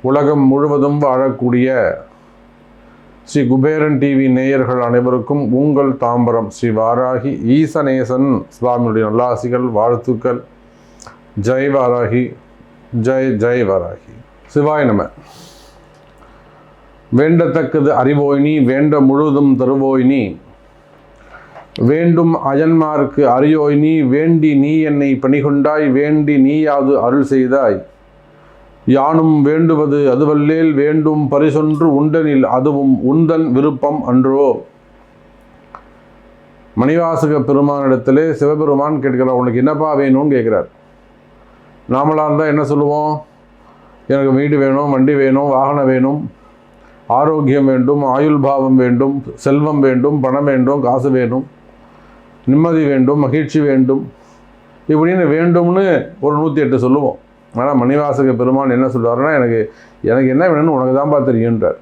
உலகம் முழுவதும் வாழக்கூடிய ஸ்ரீ குபேரன் டிவி நேயர்கள் அனைவருக்கும் உங்கள் தாம்பரம் ஸ்ரீ வாராகி ஈசநேசன் சுவாமியுடைய நல்லாசிகள் வாழ்த்துக்கள். ஜெய் வாராகி ஜெய் ஜெய் வாராகி. சிவாய் நம. வேண்டத்தக்கது அறிவோய்னி வேண்ட முழுவதும் தருவோய்னி வேண்டும் அயன்மார்க்கு அரியோய் நீ வேண்டி நீ என்னை பணிகொண்டாய் வேண்டி நீயாது அருள் செய்தாய். யானும் வேண்டுவது அதுவல்லேல் வேண்டும் பரிசொன்று உண்டனில் அதுவும் உந்தன் விருப்பம் அன்றோ. மணிவாசக பெருமானிடத்திலே சிவபெருமான் கேட்கிறார் உனக்கு என்னப்பா வேணும்னு கேட்குறார். நாமளாக இருந்தால் என்ன சொல்லுவோம்? எனக்கு வீடு வேணும் வண்டி வேணும் வாகனம் வேணும் ஆரோக்கியம் வேண்டும் ஆயுள் பாவம் வேண்டும் செல்வம் வேண்டும் பணம் வேண்டும் காசு வேணும். நிம்மதி வேண்டும் மகிழ்ச்சி வேண்டும். இப்படின்னு வேண்டும்னு ஒரு நூற்றி எட்டு சொல்லுவோம். ஆனால் மணிவாசக பெருமான் என்ன சொல்லுவாருன்னா எனக்கு எனக்கு என்ன வேணும்னு உனக்கு தான்ப்பா தெரியுன்றார்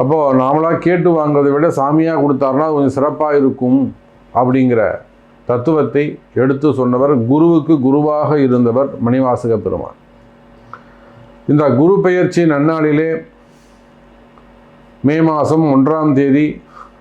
அப்போது நாமளாக கேட்டு வாங்குறதை விட சாமியாக கொடுத்தாருன்னா கொஞ்சம் சிறப்பாக இருக்கும் அப்படிங்கிற தத்துவத்தை எடுத்து சொன்னவர் குருவுக்கு குருவாக இருந்தவர் மணிவாசக பெருமான். இந்த குரு பெயர்ச்சி நன்னாளிலே மே மாதம் ஒன்றாம் தேதி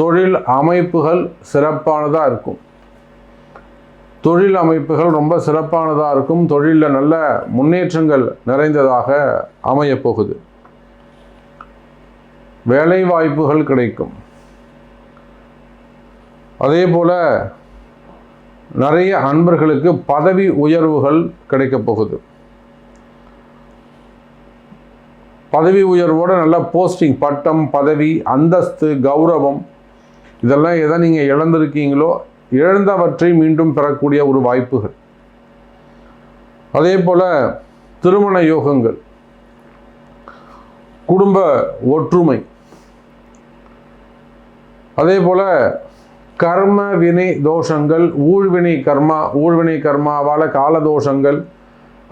தொழில் அமைப்புகள் சிறப்பானதாக இருக்கும். தொழில் அமைப்புகள் ரொம்ப சிறப்பானதாக இருக்கும். தொழிலில் நல்ல முன்னேற்றங்கள் நிறைந்ததாக அமையப்போகுது வேலை வாய்ப்புகள் கிடைக்கும். அதே போல் நிறைய அன்பர்களுக்கு பதவி உயர்வுகள் கிடைக்கப் போகுது. பதவி உயர்வோட நல்ல போஸ்டிங் பட்டம் பதவி அந்தஸ்து கௌரவம் இதெல்லாம் எதை நீங்கள் இழந்திருக்கீங்களோ இழந்தவற்றை மீண்டும் பெறக்கூடிய ஒரு வாய்ப்புகள். அதே போல் திருமண யோகங்கள். குடும்ப ஒற்றுமை. அதே போல் கர்ம வினை தோஷங்கள் ஊழ்வினை கர்மா ஊழ்வினை கர்மாவால் கால தோஷங்கள்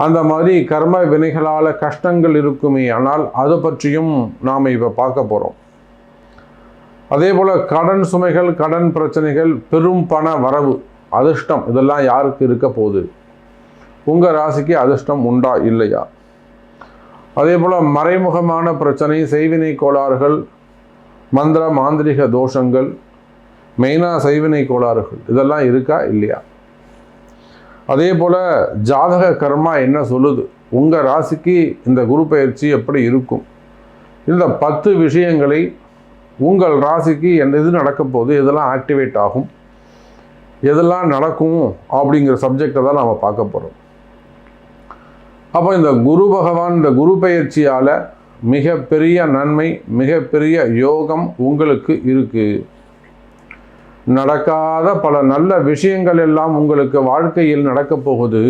அந்த மாதிரி கர்ம வினைகளால் கஷ்டங்கள் இருக்குமே ஆனால் அது பற்றியும் நாம் இப்போ பார்க்க போகிறோம் அதே போல் கடன் சுமைகள் கடன் பிரச்சனைகள் பெரும் பண வரவு அதிர்ஷ்டம் இதெல்லாம் யாருக்கு இருக்க போகுது? உங்கள் ராசிக்கு அதிர்ஷ்டம் உண்டா இல்லையா? அதே போல் மறைமுகமான பிரச்சனை செய்வினை கோளாறுகள் மந்திர மாந்திரிக தோஷங்கள் மெயினாக செய்வினை கோளாறுகள் இதெல்லாம் இருக்கா இல்லையா? அதே போல் ஜாதக கர்மா என்ன சொல்லுது? உங்கள் ராசிக்கு இந்த குரு பயிற்சி எப்படி இருக்கும்? இந்த பத்து விஷயங்களை உங்கள் ராசிக்கு என்ன இது நடக்க போகுது எதெல்லாம் ஆக்டிவேட் ஆகும் எதெல்லாம் நடக்கும் அப்படிங்கிற சப்ஜெக்டை தான் நாம் பார்க்க போகிறோம் அப்போ இந்த குரு பகவான் இந்த குரு பயிற்சியால் மிகப்பெரிய நன்மை மிகப்பெரிய யோகம் உங்களுக்கு இருக்குது நடக்காத பல நல்ல விஷயங்கள் எல்லாம் உங்களுக்கு வாழ்க்கையில் நடக்கப் போகுது.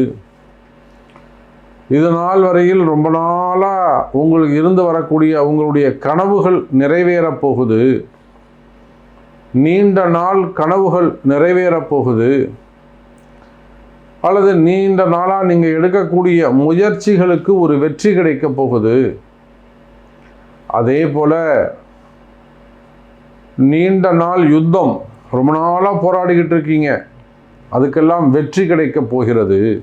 இது நாள் வரையில் ரொம்ப நாளாக உங்களுக்கு இருந்து வரக்கூடிய உங்களுடைய கனவுகள் நிறைவேறப் போகுது. நீண்ட நாள் கனவுகள் நிறைவேறப் போகுது. அல்லது நீண்ட நாளாக நீங்கள் எடுக்கக்கூடிய முயற்சிகளுக்கு ஒரு வெற்றி கிடைக்கப் போகுது. அதே போல் நீண்ட நாள் யுத்தம். ரொம்ப நாளாக போராடிக்கிட்டு இருக்கீங்க. அதுக்கெல்லாம் வெற்றி கிடைக்கப் போகிறது.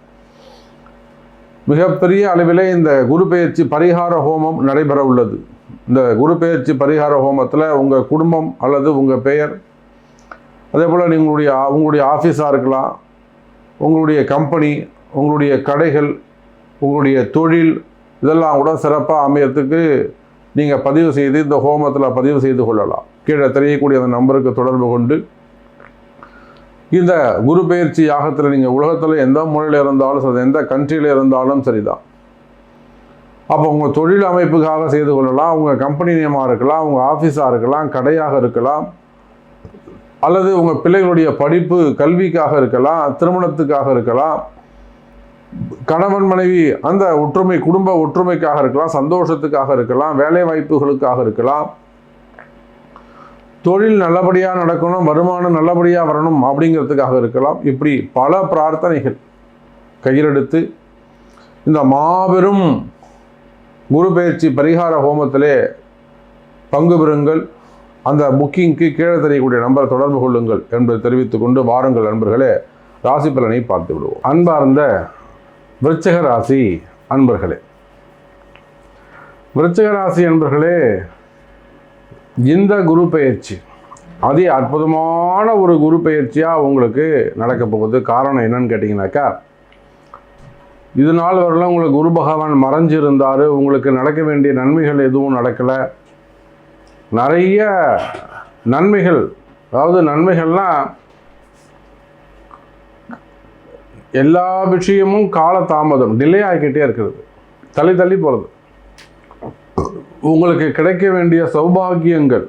மிகப்பெரிய அளவிலே இந்த குரு பெயர்ச்சி பரிகார ஹோமம் நடைபெற உள்ளது. இந்த குரு பெயர்ச்சி பரிகார ஹோமத்தில் உங்கள் குடும்பம் அல்லது உங்கள் பெயர் அதே போல் நீங்களுடைய உங்களுடைய ஆஃபீஸாக இருக்கலாம் உங்களுடைய கம்பெனி உங்களுடைய கடைகள் உங்களுடைய தொழில் இதெல்லாம் கூட சிறப்பாக அமையறதுக்கு நீங்கள் பதிவு செய்து இந்த ஹோமத்தில் பதிவு செய்து கொள்ளலாம். கீழே தெரியக்கூடிய அந்த நம்பருக்கு தொடர்பு கொண்டு இந்த குரு பயிற்சி யாகத்தில் நீங்கள் உலகத்தில் எந்த மூலையில் இருந்தாலும் சரி எந்த கண்ட்ரியில் இருந்தாலும் சரிதான். அப்போ உங்கள் தொழில் அமைப்புக்காக செய்து கொள்ளலாம் உங்கள் கம்பெனி நியமாக இருக்கலாம் உங்கள் ஆஃபீஸாக இருக்கலாம் கடையாக இருக்கலாம் அல்லது உங்கள் பிள்ளைகளுடைய படிப்பு கல்விக்காக இருக்கலாம் திருமணத்துக்காக இருக்கலாம் கணவன் மனைவி அந்த ஒற்றுமை குடும்ப ஒற்றுமைக்காக இருக்கலாம் சந்தோஷத்துக்காக இருக்கலாம் வேலை வாய்ப்புகளுக்காக இருக்கலாம் தொழில் நல்லபடியாக நடக்கணும் வருமானம் நல்லபடியாக வரணும் அப்படிங்கிறதுக்காக இருக்கலாம். இப்படி பல பிரார்த்தனைகள் கையிலெடுத்து இந்த மாபெரும் குரு பயிற்சி பரிகார ஹோமத்திலே பங்கு பெறுங்கள். அந்த புக்கிங்க்கு கீழே தெரியக்கூடிய நம்பரை தொடர்பு கொள்ளுங்கள் என்பதை தெரிவித்துக் கொண்டு வாருங்கள் நண்பர்களே. ராசி பலனை பார்த்து விடுவோம். அன்பார்ந்த விருச்சக ராசி அன்பர்களே. விருச்சக ராசி அன்பர்களே இந்த குரு பயிற்சி அதி அற்புதமான ஒரு குரு பயிற்சியாக உங்களுக்கு நடக்க போகுது. காரணம் என்னன்னு கேட்டிங்கனாக்கா இது நாள் வரலாம் உங்களுக்கு குரு பகவான் மறைஞ்சிருந்தார் உங்களுக்கு நடக்க வேண்டிய நன்மைகள் எதுவும் நடக்கலை. நிறைய நன்மைகள் அதாவது நன்மைகள்லாம் எல்லா விஷயமும் கால தாமதம் டிலே ஆகிக்கிட்டே இருக்கிறது தள்ளி தள்ளி போகிறது உங்களுக்கு கிடைக்க வேண்டிய சௌபாகியங்கள்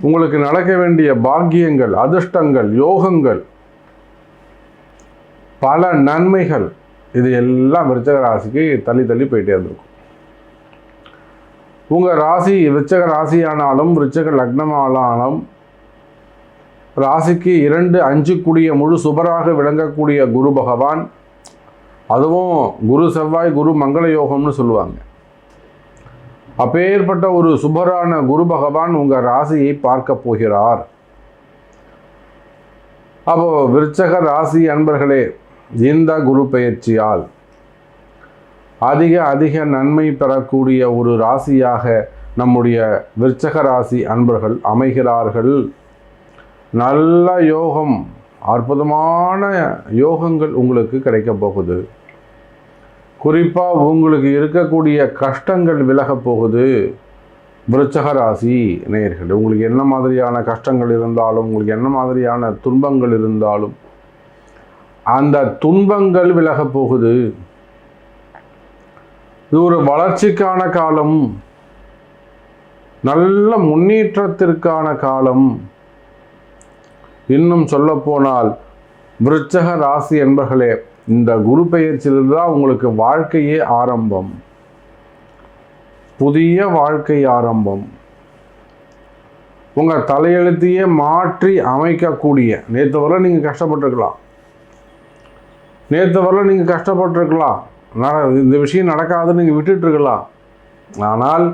உங்களுக்கு நடக்க வேண்டிய பாக்கியங்கள் அதிர்ஷ்டங்கள் யோகங்கள் பல நன்மைகள் இது எல்லாம் விருச்சக ராசிக்கு தள்ளி தள்ளி போயிட்டே இருந்திருக்கும் உங்கள் ராசி விருச்சக ராசியானாலும் விருச்சக லக்னமானாலும் ராசிக்கு இரண்டு அஞ்சு கூடிய முழு சுபராக விளங்கக்கூடிய குரு பகவான் அதுவும் குரு செவ்வாய் குரு மங்கள யோகம்னு சொல்லுவாங்க. அப்பேற்பட்ட ஒரு சுபரான குரு பகவான் உங்கள் ராசியை பார்க்க போகிறார். அப்போ விருச்சக ராசி அன்பர்களே இந்த குரு பயிற்சியால் அதிக அதிக நன்மை பெறக்கூடிய ஒரு ராசியாக நம்முடைய விருச்சக ராசி அன்பர்கள் அமைகிறார்கள். நல்ல யோகம் அற்புதமான யோகங்கள் உங்களுக்கு கிடைக்க போகுது. குறிப்பாக உங்களுக்கு இருக்கக்கூடிய கஷ்டங்கள் விலகப் போகுது. விருச்சக ராசி நேயர்கள் உங்களுக்கு என்ன மாதிரியான கஷ்டங்கள் இருந்தாலும் உங்களுக்கு என்ன மாதிரியான துன்பங்கள் இருந்தாலும் அந்த துன்பங்கள் விலகப் போகுது. இது ஒரு வளர்ச்சிக்கான காலம். நல்ல முன்னேற்றத்திற்கான காலம். இன்னும் சொல்லப்போனால் விருச்சக ராசி என்பர்களே இந்த குரு பெயர்ச்சியிலிருந்து தான் உங்களுக்கு வாழ்க்கையே ஆரம்பம். புதிய வாழ்க்கை ஆரம்பம். உங்கள் தலையெழுத்தையே மாற்றி அமைக்கக்கூடிய நேற்று வரல நீங்கள் கஷ்டப்பட்டிருக்கலாம். நேற்று வரல நீங்கள் கஷ்டப்பட்டிருக்கலாம். இந்த விஷயம் நடக்காதுன்னு நீங்கள் விட்டுட்டுருக்கலாம். ஆனால்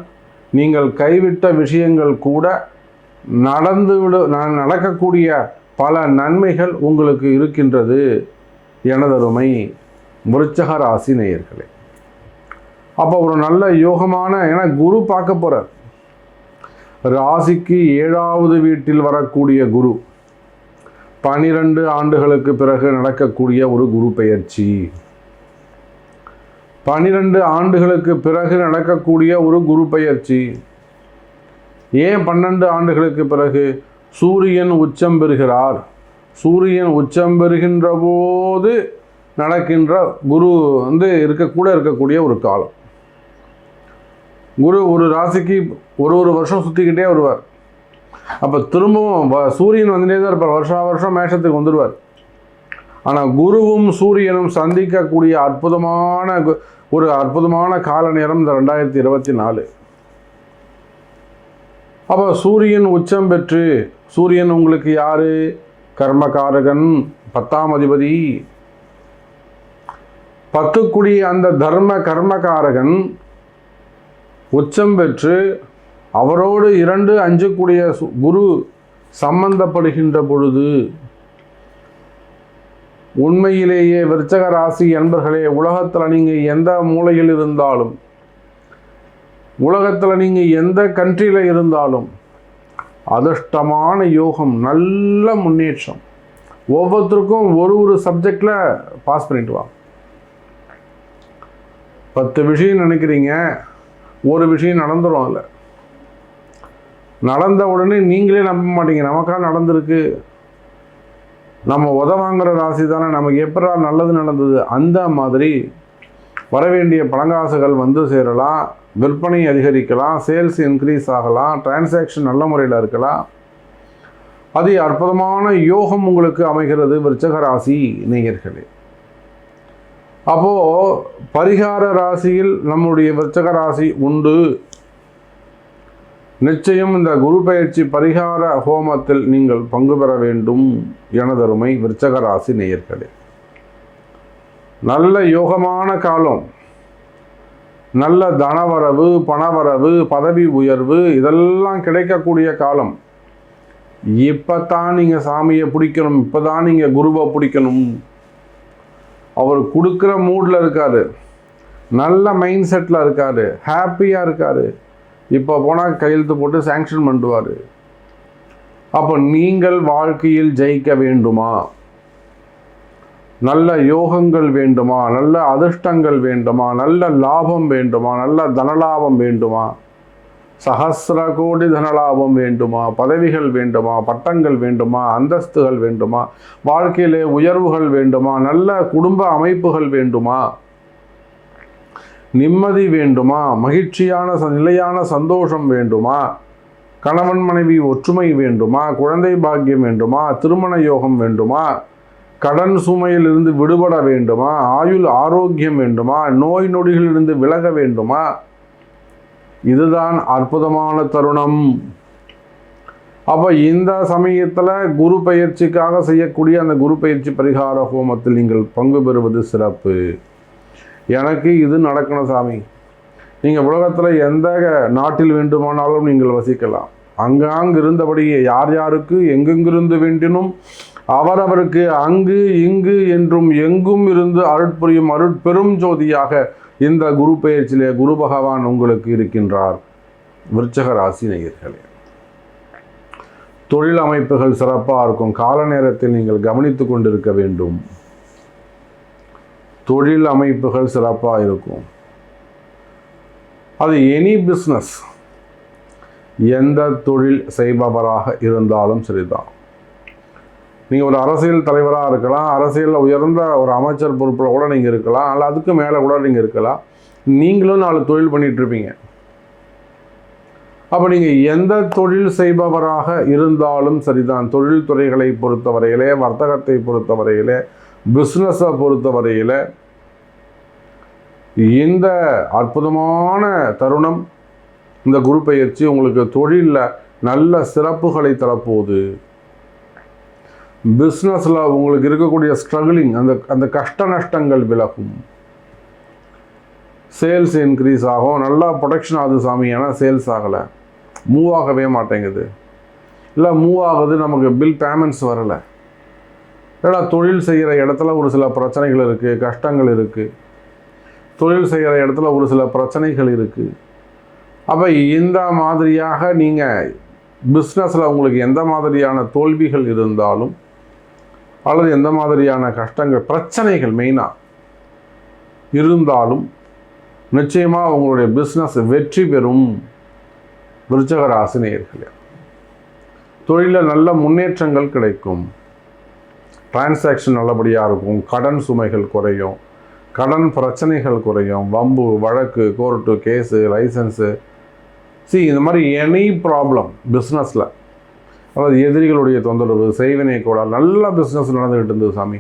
நீங்கள் கைவிட்ட விஷயங்கள் கூட நடந்து விடு நடக்கக்கூடிய பல நன்மைகள் உங்களுக்கு இருக்கின்றது. எனதருமை விருச்சக ராசி நேயர்களே. அப்போ ஒரு நல்ல யோகமான ஏன்னா குரு பார்க்க போகிறார் ராசிக்கு ஏழாவது வீட்டில் வரக்கூடிய குரு பனிரெண்டு ஆண்டுகளுக்கு பிறகு நடக்கக்கூடிய ஒரு குரு பெயர்ச்சி. பனிரெண்டு ஆண்டுகளுக்கு பிறகு நடக்கக்கூடிய ஒரு குரு பெயர்ச்சி. ஏன் பன்னெண்டு ஆண்டுகளுக்கு பிறகு? சூரியன் உச்சம் பெறுகிறார். சூரியன் உச்சம் பெறுகின்ற போது நடக்கின்ற குரு வந்து இருக்கக்கூட இருக்கக்கூடிய ஒரு காலம். குரு ஒரு ராசிக்கு ஒரு ஒரு வருஷம் சுற்றிக்கிட்டே வருவார். அப்போ திரும்பவும் சூரியன் வந்துட்டே தான் இருப்பார். வருஷா வருஷம் மேஷத்துக்கு வந்துடுவார் ஆனால் குருவும் சூரியனும் சந்திக்கக்கூடிய அற்புதமான ஒரு அற்புதமான கால நேரம் இந்த ரெண்டாயிரத்தி இருபத்தி நாலு. அப்போ சூரியன் உச்சம் பெற்று சூரியன் உங்களுக்கு யாரு? கர்மகாரகன் பத்தாம் அதிபதி. பத்துக்குடி அந்த தர்ம கர்மகாரகன் உச்சம் பெற்று அவரோடு இரண்டு அஞ்சுக்குடிய குரு சம்பந்தப்படுகின்ற பொழுது உண்மையிலேயே விருச்சக ராசி என்பர்களே உலகத்தில் நீங்கள் எந்த மூலையில் இருந்தாலும் உலகத்தில் நீங்கள் எந்த கண்ட்ரியில் இருந்தாலும் அதிர்ஷ்டமான யோகம் நல்ல முன்னேற்றம். ஒவ்வொருத்தருக்கும் ஒரு ஒரு சப்ஜெக்டில் பாஸ் பண்ணிட்டு வாங்க. பத்து விஷயம் நினைக்கிறீங்க ஒரு விஷயம் நடந்துடும் அதில். நடந்த உடனே நீங்களே நம்ப மாட்டீங்க நமக்காக நடந்திருக்கு. நம்ம உதவாங்கிற ராசி தானே நமக்கு எப்படா நல்லது நடந்தது? அந்த மாதிரி வரவேண்டிய பணங்காசுகள் வந்து சேரலாம் விற்பனை அதிகரிக்கலாம் சேல்ஸ் இன்க்ரீஸ் ஆகலாம் டிரான்சாக்ஷன் நல்ல முறையில் இருக்கலாம். அது அற்புதமான யோகம் உங்களுக்கு அமைகிறது விருச்சக ராசி நேயர்களே. அப்போது பரிகார ராசியில் நம்முடைய விருச்சக ராசி உண்டு. நிச்சயம் இந்த குரு பயிற்சி பரிகார ஹோமத்தில் நீங்கள் பங்கு பெற வேண்டும் எனதருமை விருச்சக ராசி நேயர்களே. நல்ல யோகமான காலம். நல்ல தனவரவு பணவரவு பதவி உயர்வு இதெல்லாம் கிடைக்கக்கூடிய காலம். இப்போ தான் நீங்கள் சாமியை பிடிக்கணும் இப்போ தான் நீங்கள் குருவை பிடிக்கணும். அவர் கொடுக்குற மூடில் இருக்காரு. நல்ல மைண்ட் செட்டில் இருக்காரு. ஹாப்பியாக இருக்காரு. இப்போ போனால் கையெழுத்து போட்டு சேங்ஷன் பண்ணுவார் அப்போ நீங்கள் வாழ்க்கையில் ஜெயிக்க வேண்டுமா? நல்ல யோகங்கள் வேண்டுமா? நல்ல அதிர்ஷ்டங்கள் வேண்டுமா? நல்ல லாபம் வேண்டுமா? நல்ல தனலாபம் வேண்டுமா? சகசிர கோடி தனலாபம் வேண்டுமா? பதவிகள் வேண்டுமா? பட்டங்கள் வேண்டுமா? அந்தஸ்துகள் வேண்டுமா? வாழ்க்கையிலே உயர்வுகள் வேண்டுமா? நல்ல குடும்ப அமைப்புகள் வேண்டுமா? நிம்மதி வேண்டுமா? மகிழ்ச்சியான ச- நிலையான சந்தோஷம் வேண்டுமா? கணவன் மனைவி ஒற்றுமை வேண்டுமா? குழந்தை பாக்கியம் வேண்டுமா? திருமண யோகம் வேண்டுமா? கடன் சுமையிலிருந்து விடுபட வேண்டுமா? ஆயுள் ஆரோக்கியம் வேண்டுமா? நோய் நொடிகளிலிருந்து விலக வேண்டுமா? இதுதான் அற்புதமான தருணம். அப்போ இந்த சமயத்தில் குரு பயிற்சிக்காக செய்யக்கூடிய அந்த குரு பயிற்சி பரிகார ஹோமத்தில் நீங்கள் பங்கு பெறுவது சிறப்பு. எனக்கு இது நடக்கணும் சாமி. நீங்கள் உலகத்தில் எந்த நாட்டில் வேண்டுமானாலும் நீங்கள் வசிக்கலாம். அங்காங்கிருந்தபடியே யார் யாருக்கு எங்கெங்கிருந்து வேண்டினும் அவரவருக்கு அங்கு இங்கு என்றும் எங்கும் இருந்து அருட்புரியும் அருட்பெரும் ஜோதியாக இந்த குரு பெயர்ச்சியிலே குரு பகவான் உங்களுக்கு இருக்கின்றார். விருச்சக ராசி நேயர்களே தொழில் அமைப்புகள் சிறப்பாக இருக்கும். கால நேரத்தில் நீங்கள் கவனித்து கொண்டிருக்க வேண்டும். தொழில் அமைப்புகள் சிறப்பாக இருக்கும். அது எனி பிஸ்னஸ் எந்த தொழில் செய்பவராக இருந்தாலும் சரிதான். நீங்கள் ஒரு அரசியல் தலைவராக இருக்கலாம் அரசியலில் உயர்ந்த ஒரு அமைச்சர் பொறுப்பில் கூட நீங்கள் இருக்கலாம் அல்ல அதுக்கு மேலே கூட நீங்கள் இருக்கலாம். நீங்களும் நாலு தொழில் பண்ணிகிட்ருப்பீங்க அப்போ நீங்கள் எந்த தொழில் செய்பவராக இருந்தாலும் சரிதான். தொழில் துறைகளை பொறுத்தவரையிலே வர்த்தகத்தை பொறுத்தவரையிலே பிஸ்னஸை பொறுத்தவரையில் இந்த அற்புதமான தருணம் இந்த குரு பயிற்சி உங்களுக்கு தொழிலில் நல்ல சிறப்புகளை தரப்போகுது. பிஸ்னஸில் உங்களுக்கு இருக்கக்கூடிய ஸ்ட்ரகிளிங் அந்த அந்த கஷ்ட நஷ்டங்கள் விலகும். சேல்ஸ் இன்க்ரீஸ் ஆகும். நல்லா ப்ரொடக்ஷன் ஆகுது சாமி. ஆனால் சேல்ஸ் ஆகலை. மூவ் ஆகவே மாட்டேங்குது. இல்லை மூவ் ஆகுது நமக்கு பில் பேமெண்ட்ஸ் வரலை. ஏன்னா தொழில் செய்கிற இடத்துல ஒரு சில பிரச்சனைகள் இருக்குது கஷ்டங்கள் இருக்குது தொழில் செய்கிற இடத்துல ஒரு சில பிரச்சனைகள் இருக்குது அப்போ இந்த மாதிரியாக நீங்கள் பிஸ்னஸில் உங்களுக்கு எந்த மாதிரியான தோல்விகள் இருந்தாலும் அல்லது எந்த மாதிரியான கஷ்டங்கள் பிரச்சனைகள் மெயினாக இருந்தாலும் நிச்சயமாக உங்களுடைய பிஸ்னஸ் வெற்றி பெறும் விருச்சக ராசி தொழிலில் நல்ல முன்னேற்றங்கள் கிடைக்கும். டிரான்சாக்ஷன் நல்லபடியாக இருக்கும் கடன் சுமைகள் குறையும் கடன் பிரச்சனைகள் குறையும் வம்பு வழக்கு கோர்ட்டு கேஸு லைசன்ஸு சி இந்த மாதிரி எனி ப்ராப்ளம் பிஸ்னஸில் அதாவது எதிரிகளுடைய தொந்தரவு செய்வினை கூட நல்ல பிஸ்னஸ் நடந்துக்கிட்டு இருந்தது சாமி.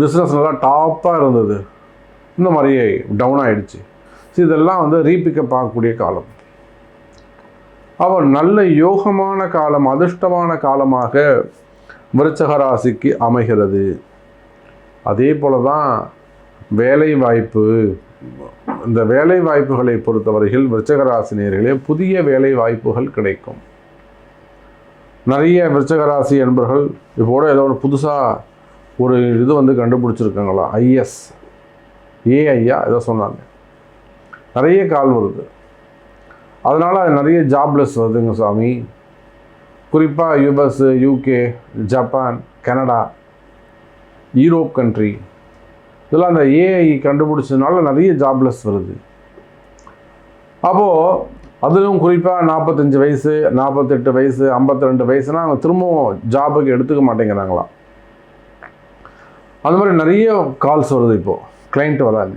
பிஸ்னஸ் நல்லா டாப்பாக இருந்தது. இந்த மாதிரி டவுன் ஆகிடுச்சு ஸோ இதெல்லாம் வந்து ரீபிக்கப் ஆகக்கூடிய காலம். அவர் நல்ல யோகமான காலம் அதிர்ஷ்டமான காலமாக விருச்சகராசிக்கு அமைகிறது. அதே போல தான் வேலை வாய்ப்பு. இந்த வேலை வாய்ப்புகளை பொறுத்தவரையில் விருச்சகராசினியர்களே புதிய வேலை வாய்ப்புகள் கிடைக்கும். நிறைய விருச்சகராசி என்பர்கள் இப்போட ஏதோ ஒரு புதுசாக ஒரு இது வந்து கண்டுபிடிச்சிருக்காங்களா? ஐஎஸ். ஏஐயா? ஏதோ சொன்னாங்க. நிறைய கால் வருது. அதனால் நிறைய ஜாப்லெஸ் வருதுங்க சாமி. குறிப்பாக US UK Japan Canada Europe country இதெல்லாம் அந்த ஏஐ கண்டுபிடிச்சதுனால நிறைய ஜாப்லெஸ் வருது. அப்போது அதிலும் குறிப்பாக நாற்பத்தஞ்சு வயசு நாற்பத்தெட்டு வயசு ஐம்பத்தி ரெண்டு வயசுனா அவங்க திரும்பவும் ஜாபுக்கு எடுத்துக்க மாட்டேங்கிறாங்களாம். அந்த மாதிரி நிறைய கால்ஸ் வருது இப்போது கிளைண்ட் வராங்க.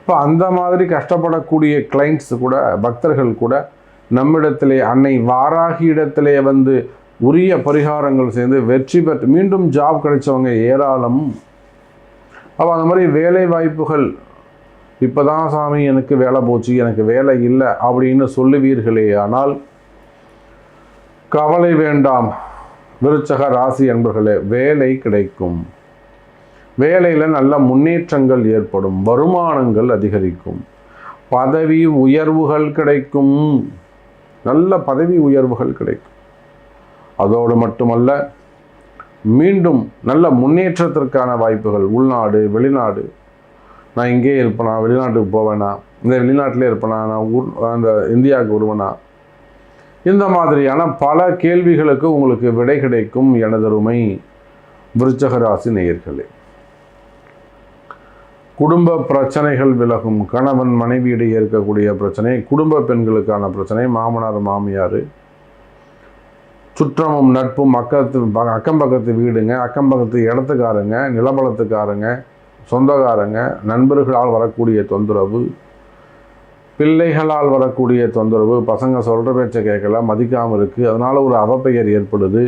இப்போ அந்த மாதிரி கஷ்டப்படக்கூடிய கிளைண்ட்ஸ் கூட பக்தர்கள் கூட நம்மிடத்திலே அன்னை வாராகி இடத்திலே வந்து உரிய பரிகாரங்கள் சேர்ந்து வெற்றி பெற்று மீண்டும் ஜாப் கிடைச்சவங்க ஏராளம். அப்போ அந்த மாதிரி வேலை வாய்ப்புகள் இப்போ தான் சாமி எனக்கு வேலை போச்சு எனக்கு வேலை இல்லை அப்படின்னு சொல்லுவீர்களே. ஆனால் கவலை வேண்டாம். விருச்சக ராசி என்பர்களே வேலை கிடைக்கும். வேலையில் நல்ல முன்னேற்றங்கள் ஏற்படும். வருமானங்கள் அதிகரிக்கும். பதவி உயர்வுகள் கிடைக்கும். நல்ல பதவி உயர்வுகள் கிடைக்கும். அதோடு மட்டுமல்ல மீண்டும் நல்ல முன்னேற்றத்திற்கான வாய்ப்புகள் உள்நாடு வெளிநாடு நான் இங்கேயே இருப்பேனா? வெளிநாட்டுக்கு போவேனா? இந்த வெளிநாட்டிலே இருப்பேனா? நான் ஊர் அந்த இந்தியாவுக்கு வருவேனா? இந்த மாதிரியான பல கேள்விகளுக்கு உங்களுக்கு விடை கிடைக்கும் எனதருமை விருச்சகராசி நேயர்களே. குடும்ப பிரச்சனைகள் விலகும். கணவன் மனைவியிடையே இருக்கக்கூடிய பிரச்சனை குடும்ப பெண்களுக்கான பிரச்சனை மாமனார் மாமியார். சுற்றமும் நட்பும் அக்கத்து அக்கம் பக்கத்து வீடுங்க அக்கம் பக்கத்து இடத்துக்காரங்க நிலபலத்துக்காரங்க சொந்தக்காரங்க நண்பர்களால் வரக்கூடிய தொந்தரவு பிள்ளைகளால் வரக்கூடிய தொந்தரவு பசங்க சொல்கிற பேச்சை கேட்கல மதிக்காமல் இருக்குது அதனால் ஒரு அவப்பெயர் ஏற்படுது.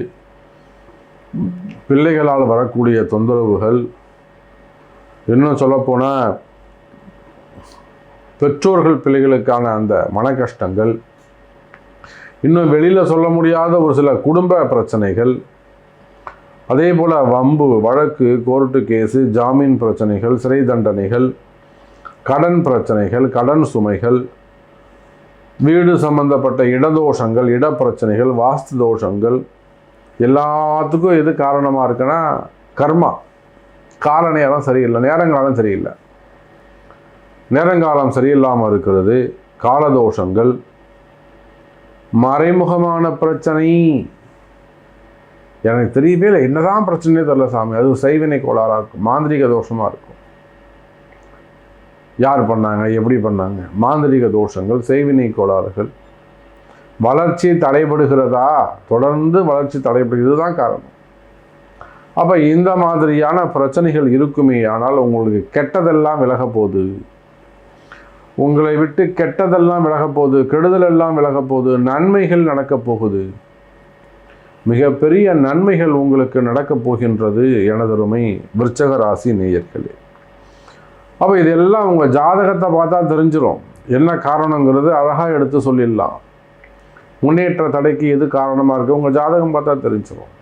பிள்ளைகளால் வரக்கூடிய தொந்தரவுகள் இன்னும் சொல்லப்போனால் பெற்றோர்கள் பிள்ளைகளுக்கான அந்த மன கஷ்டங்கள் இன்னும் வெளியில் சொல்ல முடியாத ஒரு சில குடும்ப பிரச்சனைகள் அதே போல் வம்பு வழக்கு கோர்ட்டு கேஸு ஜாமீன் பிரச்சனைகள் சிறை தண்டனைகள் கடன் பிரச்சனைகள் கடன் சுமைகள் வீடு சம்பந்தப்பட்ட இடதோஷங்கள் இடப்பிரச்சனைகள் வாஸ்து தோஷங்கள் எல்லாத்துக்கும் எது காரணமாக இருக்குன்னா கர்மா. கால நேரம் சரியில்லை நேரங்காலம் சரியில்லை. நேரங்காலம் சரியில்லாமல் இருக்கிறது காலதோஷங்கள் மறைமுகமான பிரச்சனை. எனக்கு தெரியவே இல்லை. என்னதான் பிரச்சனையே தெரில சாமி. அது சைவினை கோளாறாக இருக்கும். மாந்திரிக தோஷமாக இருக்கும். யார் பண்ணாங்க? எப்படி பண்ணாங்க? மாந்திரிக தோஷங்கள் செய்வினை கோளாறுகள். வளர்ச்சி தடைபடுகிறதா? தொடர்ந்து வளர்ச்சி தடைபடுகிறது தான் காரணம். அப்போ இந்த மாதிரியான பிரச்சனைகள் இருக்குமே ஆனால் உங்களுக்கு கெட்டதெல்லாம் விலக போகுது. உங்களை விட்டு கெட்டதெல்லாம் விலக போகுது. கெடுதல் எல்லாம் விலக போகுது. நன்மைகள் நடக்கப் போகுது. மிகப்பெரிய நன்மைகள் உங்களுக்கு நடக்கப் போகின்றது எனதருமை விருச்சக ராசி நேயர்களே. அப்போ இதெல்லாம் உங்கள் ஜாதகத்தை பார்த்தா தெரிஞ்சிடும் என்ன காரணங்கிறது அழகாக எடுத்து சொல்லிடலாம். முன்னேற்ற தடைக்கு எது காரணமாக இருக்குது உங்கள் ஜாதகம் பார்த்தா தெரிஞ்சிடும்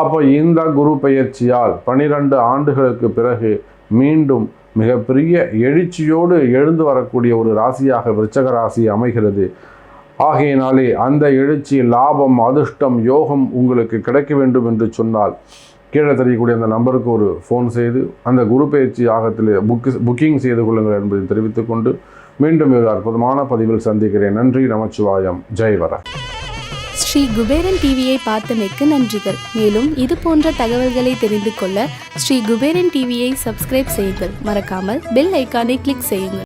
அப்போ இந்த குரு பயிற்சியால் பனிரெண்டு ஆண்டுகளுக்கு பிறகு மீண்டும் மிகப்பெரிய எழுச்சியோடு எழுந்து வரக்கூடிய ஒரு ராசியாக விருச்சக ராசி அமைகிறது. ஆகையினாலே அந்த எழுச்சி லாபம் அதிர்ஷ்டம் யோகம் உங்களுக்கு கிடைக்க வேண்டும் என்று சொன்னால் கீழே தெரியக்கூடிய அந்த நம்பருக்கு ஒரு ஃபோன் செய்து அந்த குரு பயிற்சி ஆகத்தில் புக் புக்கிங் செய்து கொள்ளுங்கள் என்பதை தெரிவித்துக்கொண்டு மீண்டும் ஒரு அற்புதமான பதிவில் சந்திக்கிறேன். நன்றி நமச்சிவாயம். ஜெய் வர ஸ்ரீ குபேரன் டிவியை பார்த்தமைக்கு நன்றிகள். மேலும் இது போன்ற தகவல்களை தெரிந்து கொள்ள ஸ்ரீ குபேரன் டிவியை சப்ஸ்கிரைப் செய்யுங்கள். மறக்காமல் பெல் ஐக்கானை கிளிக் செய்யுங்கள்.